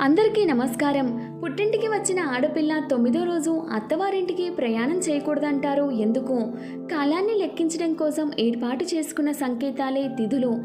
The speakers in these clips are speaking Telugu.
అందరికీ నమస్కారం. పుట్టింటికి వచ్చిన ఆడపిల్ల తొమ్మిదో రోజు అత్తవారింటికి ప్రయాణం చేయకూడదంటారు. ఎందుకు? కాలాన్ని లెక్కించడం కోసం ఏర్పాటు చేసుకున్న సంకేతాలే తిథులు.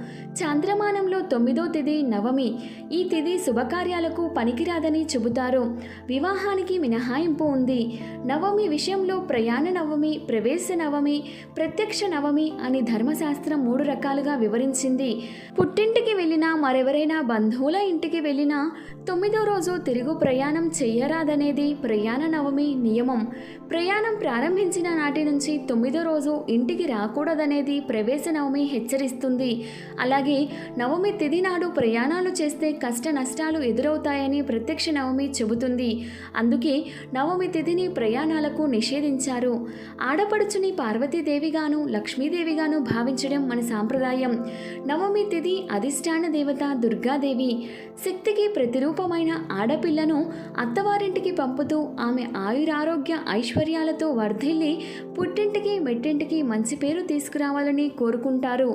చాంద్రమానంలో తొమ్మిదో తిథి నవమి. ఈ తిథి శుభకార్యాలకు పనికిరాదని చెబుతారు. వివాహానికి మినహాయింపు ఉంది. నవమి విషయంలో ప్రయాణ నవమి ప్రవేశ నవమి ప్రత్యక్ష నవమి అని ధర్మశాస్త్రం మూడు రకాలుగా వివరించింది. పుట్టింటికి వెళ్ళినా మరెవరైనా బంధువుల ఇంటికి వెళ్ళినా తొమ్మిదో రోజు తిరుగు ప్రయాణం చెయ్యరాదనేది ప్రయాణ నవమి నియమం. ప్రయాణం ప్రారంభించిన నాటి నుంచి తొమ్మిదో రోజు ఇంటికి రాకూడదనేది ప్రవేశ నవమి హెచ్చరిస్తుంది. అలాగే నవమి తిది నాడు ప్రయాణాలు చేస్తే కష్ట నష్టాలు ఎదురవుతాయని ప్రత్యక్ష నవమి చెబుతుంది. అందుకే నవమి తిథిని ప్రయాణాలకు నిషేధించారు. ఆడపడుచుని పార్వతీదేవిగాను లక్ష్మీదేవిగాను భావించడం మన సాంప్రదాయం. నవమి తిథి అధిష్టాన దేవత దుర్గాదేవి. శక్తికి ప్రతిరూపమైన ఆడపిల్లను అత్తవారింటికి పంపుతూ ఆమె ఆయురారోగ్య ఐశ్వర్యాలతో వర్ధిల్లి పుట్టింటికి మెట్టింటికి మంచి పేరు తీసుకురావాలని కోరుకుంటారు.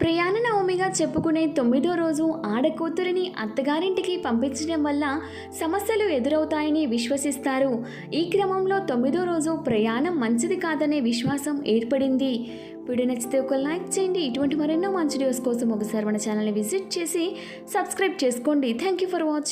ప్రయాణ నవమిగా చెప్పుకునే తొమ్మిదో రోజు ఆడకూతురిని అత్తగారింటికి పంపించడం వల్ల సమస్యలు ఎదురవుతాయని విశ్వసిస్తారు. ఈ క్రమంలో తొమ్మిదో రోజు ప్రయాణం మంచిది కాదనే విశ్వాసం ఏర్పడింది. వీడియో నచ్చితే ఒక లైక్ చేయండి. ఇటువంటి మరెన్నో మంచి న్యూస్ కోసం ఒకసారి మన ఛానల్ని విజిట్ చేసి సబ్స్క్రైబ్ చేసుకోండి. Thank you for watching